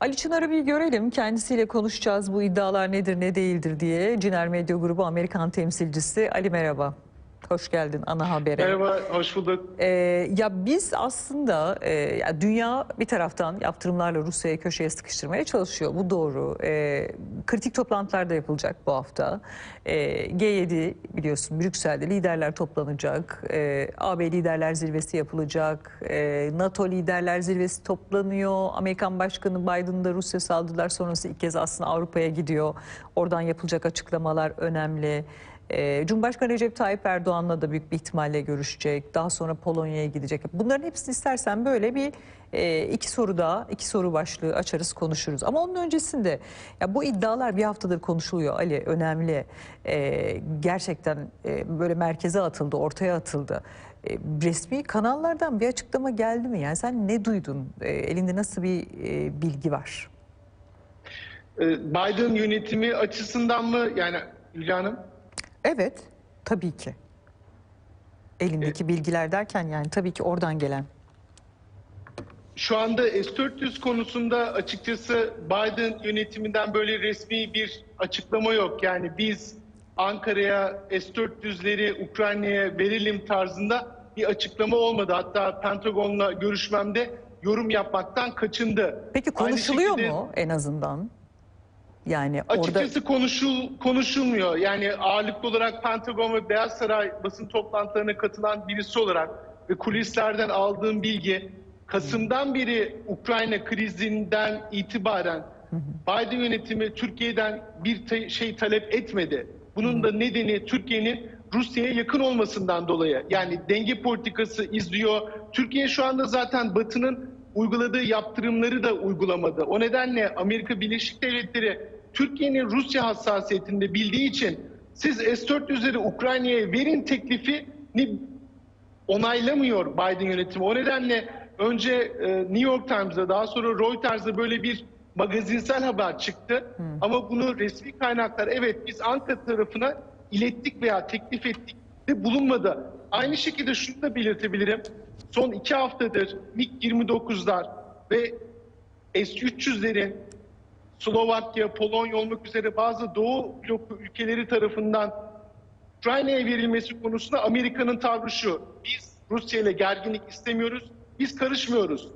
Ali Çınar'ı bir görelim. Kendisiyle konuşacağız bu iddialar nedir ne değildir diye. Ciner Medya Grubu Amerikan temsilcisi Ali merhaba. Hoş geldin ana habere. Merhaba, hoş bulduk. Ee, ya biz aslında e, ya dünya bir taraftan yaptırımlarla Rusya'yı köşeye sıkıştırmaya çalışıyor. Bu doğru. Ee, kritik toplantılar da yapılacak bu hafta. Ee, G7 biliyorsun Brüksel'de liderler toplanacak. Ee, AB liderler zirvesi yapılacak. Ee, NATO liderler zirvesi toplanıyor. Amerikan Başkanı Biden da Rusya saldırılar sonrası ilk kez aslında Avrupa'ya gidiyor. Oradan yapılacak açıklamalar önemli. Ee, Cumhurbaşkanı Recep Tayyip Erdoğan'la da büyük bir ihtimalle görüşecek. Daha sonra Polonya'ya gidecek. Bunların hepsini istersen böyle bir e, iki soru daha, iki soru başlığı açarız konuşuruz. Ama onun öncesinde ya bu iddialar bir haftadır konuşuluyor Ali önemli. Ee, gerçekten e, böyle merkeze atıldı, ortaya atıldı. E, resmi kanallardan bir açıklama geldi mi? Yani sen ne duydun? Elinde nasıl bir bilgi var? Biden yönetimi açısından mı yani Hülya Hanım? Evet, tabii ki. Elindeki bilgiler derken yani tabii ki oradan gelen. Şu anda S-400 konusunda açıkçası Biden yönetiminden böyle resmi bir açıklama yok. Yani biz Ankara'ya S-400'leri Ukrayna'ya verelim tarzında bir açıklama olmadı. Hatta Pentagon'la görüşmemde yorum yapmaktan kaçındı. Peki Aynı konuşuluyor şekilde- mu en azından? Yani orada Açıkçası konuşul, konuşulmuyor. Yani ağırlıklı olarak Pentagon ve Beyaz Saray basın toplantılarına katılan birisi olarak ve kulislerden aldığım bilgi Kasım'dan beri Ukrayna krizinden itibaren Biden yönetimi Türkiye'den bir şey talep etmedi. Bunun da nedeni Türkiye'nin Rusya'ya yakın olmasından dolayı. Yani denge politikası izliyor. Türkiye şu anda zaten Batı'nın uyguladığı yaptırımları da uygulamadı. O nedenle Amerika Birleşik Devletleri Türkiye'nin Rusya hassasiyetinde bildiği için siz S-400'leri Ukrayna'ya verin teklifini onaylamıyor Biden yönetimi. O nedenle önce e, New York Times'da daha sonra Reuters'da böyle bir magazinsel haber çıktı. Ama bunu resmi kaynaklar evet biz Ankara tarafına ilettik veya teklif ettik de bulunmadı. Aynı şekilde şunu da belirtebilirim. Son iki haftadır MiG-29'lar ve S-300'lerin Slovakya, Polonya olmak üzere bazı Doğu bloku ülkeleri tarafından Ukrayna'ya verilmesi konusunda Amerika'nın tavrı şu. Biz Rusya ile gerginlik istemiyoruz. Biz karışmıyoruz.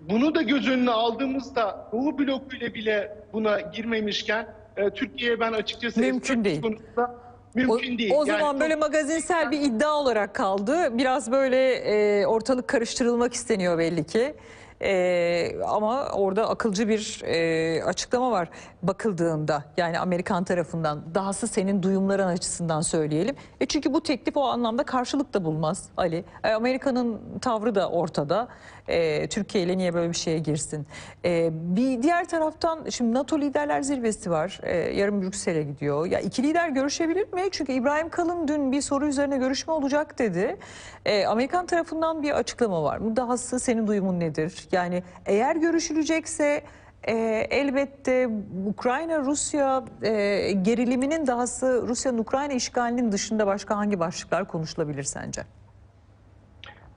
Bunu da göz önüne aldığımızda Doğu bloku ile bile buna girmemişken e, Türkiye'ye ben açıkçası Mümkün S-400 değil. konusunda o, mümkün değil. o Yani zaman böyle magazinsel bir iddia olarak kaldı. Biraz böyle e, ortalık karıştırılmak isteniyor belli ki. E, ama orada akılcı bir e, açıklama var bakıldığında yani Amerikan tarafından dahası senin duyumların açısından söyleyelim. E çünkü bu teklif o anlamda karşılık da bulmaz Ali. E, Amerika'nın tavrı da ortada. E, Türkiye ile niye böyle bir şeye girsin? E, bir diğer taraftan şimdi NATO liderler zirvesi var. E, yarın Brüksel'e gidiyor. Ya iki lider görüşebilir mi? Çünkü İbrahim Kalın dün bir soru üzerine görüşme olacak dedi. E, Amerikan tarafından bir açıklama var. Bu dahası senin duyumun nedir? Yani eğer görüşülecekse e, elbette Ukrayna-Rusya e, geriliminin dahası Rusya'nın Ukrayna işgalinin dışında başka hangi başlıklar konuşulabilir sence?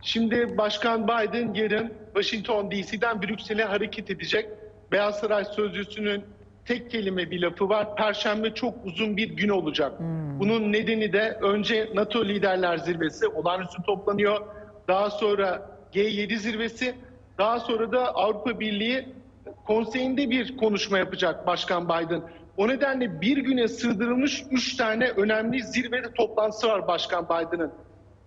Şimdi Başkan Biden yarın Washington DC'den Brüksel'e hareket edecek. Beyaz Saray Sözcüsü'nün tek kelime bir lafı var. Perşembe çok uzun bir gün olacak. Bunun nedeni de önce NATO Liderler Zirvesi olağanüstü toplanıyor. Daha sonra G7 zirvesi, daha sonra da Avrupa Birliği konseyinde bir konuşma yapacak Başkan Biden. O nedenle bir güne sığdırılmış üç tane önemli zirve toplantısı var Başkan Biden'ın.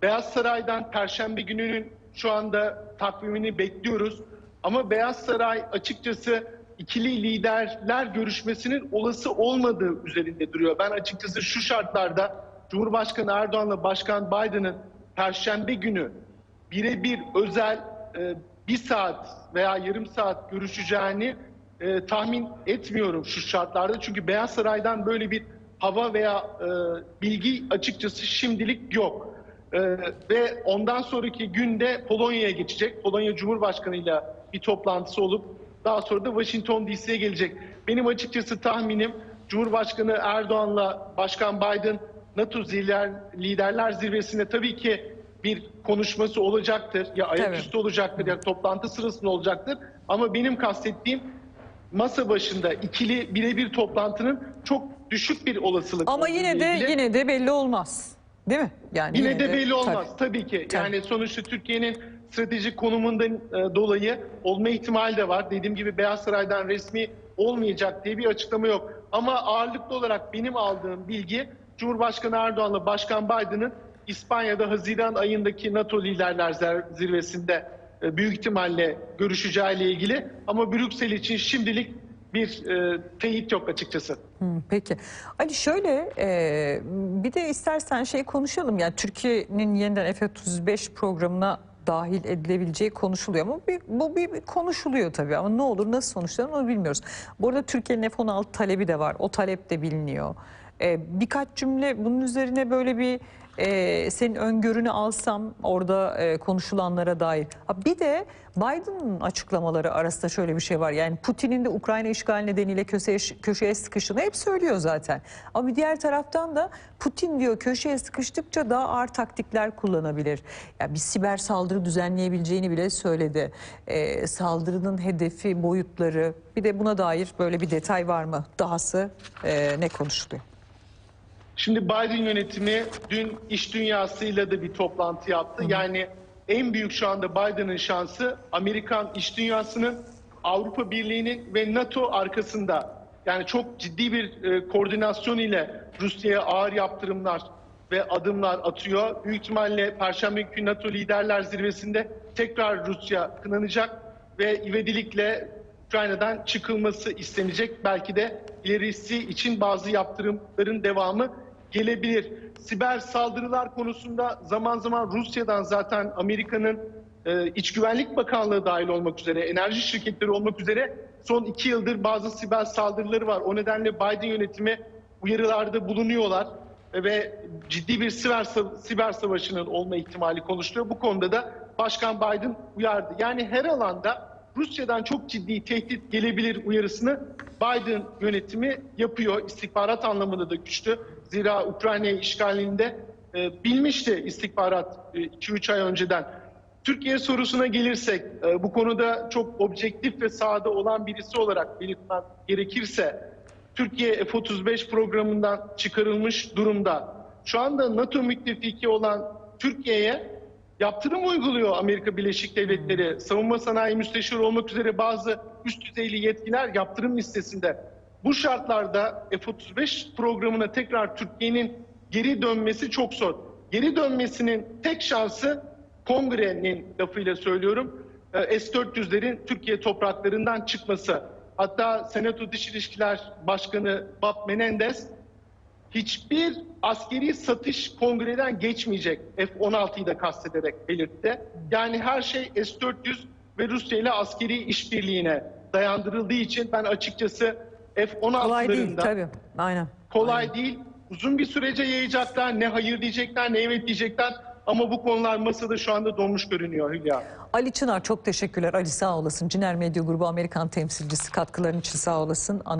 Beyaz Saray'dan Perşembe gününün şu anda takvimini bekliyoruz. Ama Beyaz Saray açıkçası ikili liderler görüşmesinin olası olmadığı üzerinde duruyor. Ben açıkçası şu şartlarda Cumhurbaşkanı Erdoğan'la Başkan Biden'ın Perşembe günü birebir özel e, bir saat veya yarım saat görüşeceğini e, tahmin etmiyorum şu şartlarda. Çünkü Beyaz Saray'dan böyle bir hava veya e, bilgi açıkçası şimdilik yok. Ee, ve ondan sonraki günde Polonya'ya geçecek. Polonya Cumhurbaşkanı ile bir toplantısı olup daha sonra da Washington DC'ye gelecek. Benim açıkçası tahminim Cumhurbaşkanı Erdoğan'la Başkan Biden NATO lider, liderler zirvesinde tabii ki bir konuşması olacaktır. Ya ayaküstü olacaktır ya toplantı sırasında olacaktır. Ama benim kastettiğim masa başında ikili birebir toplantının çok düşük bir olasılık. Ama yine de ilgili. yine de belli olmaz. Değil mi? Yani Yine de belli olmaz tabii. tabii, ki. Tabii. Yani sonuçta Türkiye'nin stratejik konumundan e, dolayı olma ihtimali de var. Dediğim gibi Beyaz Saray'dan resmi olmayacak diye bir açıklama yok. Ama ağırlıklı olarak benim aldığım bilgi Cumhurbaşkanı Erdoğan'la Başkan Biden'ın İspanya'da Haziran ayındaki NATO liderler zirvesinde e, büyük ihtimalle görüşeceğiyle ilgili. Ama Brüksel için şimdilik bir e, teyit yok açıkçası. Peki. Ali şöyle e, bir de istersen şey konuşalım. Yani Türkiye'nin yeniden F-35 programına dahil edilebileceği konuşuluyor ama bir, bu bir, bir konuşuluyor tabii ama ne olur nasıl sonuçlanır onu bilmiyoruz. Bu arada Türkiye'nin F-16 talebi de var. O talep de biliniyor. E, birkaç cümle bunun üzerine böyle bir e, senin öngörünü alsam orada e, konuşulanlara dair. Bir de Biden'ın açıklamaları arasında şöyle bir şey var. Yani Putin'in de Ukrayna işgali nedeniyle köşeye, köşeye sıkıştığını hep söylüyor zaten. Ama bir diğer taraftan da Putin diyor köşeye sıkıştıkça daha ağır taktikler kullanabilir. Ya bir siber saldırı düzenleyebileceğini bile söyledi. E, saldırının hedefi, boyutları bir de buna dair böyle bir detay var mı? Dahası e, ne konuşuluyor? Şimdi Biden yönetimi dün iş dünyasıyla da bir toplantı yaptı. Yani en büyük şu anda Biden'ın şansı Amerikan iş dünyasının Avrupa Birliği'nin ve NATO arkasında. Yani çok ciddi bir e, koordinasyon ile Rusya'ya ağır yaptırımlar ve adımlar atıyor. Büyük ihtimalle Perşembe günü NATO liderler zirvesinde tekrar Rusya kınanacak ve ivedilikle Ukrayna'dan çıkılması istenecek. Belki de ilerisi için bazı yaptırımların devamı gelebilir. Siber saldırılar konusunda zaman zaman Rusya'dan zaten Amerika'nın e, İç Güvenlik Bakanlığı dahil olmak üzere, enerji şirketleri olmak üzere son iki yıldır bazı siber saldırıları var. O nedenle Biden yönetimi uyarılarda bulunuyorlar ve ciddi bir siber, siber savaşının olma ihtimali konuşuluyor. Bu konuda da Başkan Biden uyardı. Yani her alanda Rusya'dan çok ciddi tehdit gelebilir uyarısını Biden yönetimi yapıyor. İstihbarat anlamında da güçlü. Zira Ukrayna işgalinde e, bilmişti istihbarat 2-3 ay önceden. Türkiye sorusuna gelirsek e, bu konuda çok objektif ve sahada olan birisi olarak belirtmem gerekirse Türkiye F-35 programından çıkarılmış durumda. Şu anda NATO müttefiki olan Türkiye'ye yaptırım uyguluyor Amerika Birleşik Devletleri. Savunma sanayi müsteşarı olmak üzere bazı üst düzeyli yetkiler yaptırım listesinde. Bu şartlarda F-35 programına tekrar Türkiye'nin geri dönmesi çok zor. Geri dönmesinin tek şansı kongrenin lafıyla söylüyorum e, S-400'lerin Türkiye topraklarından çıkması. Hatta Senato Dış İlişkiler Başkanı Bob Menendez hiçbir askeri satış kongreden geçmeyecek F-16'yı da kastederek belirtti. Yani her şey S-400 ve Rusya ile askeri işbirliğine dayandırıldığı için ben açıkçası Kolay değil F-16'larında tabii. Aynen. kolay Aynen. değil. Uzun bir sürece yayacaklar. Ne hayır diyecekler ne evet diyecekler. Ama bu konular masada şu anda donmuş görünüyor Hülya. Ali Çınar çok teşekkürler. Ali sağ olasın. Ciner Medya Grubu Amerikan temsilcisi katkıların için sağ olasın.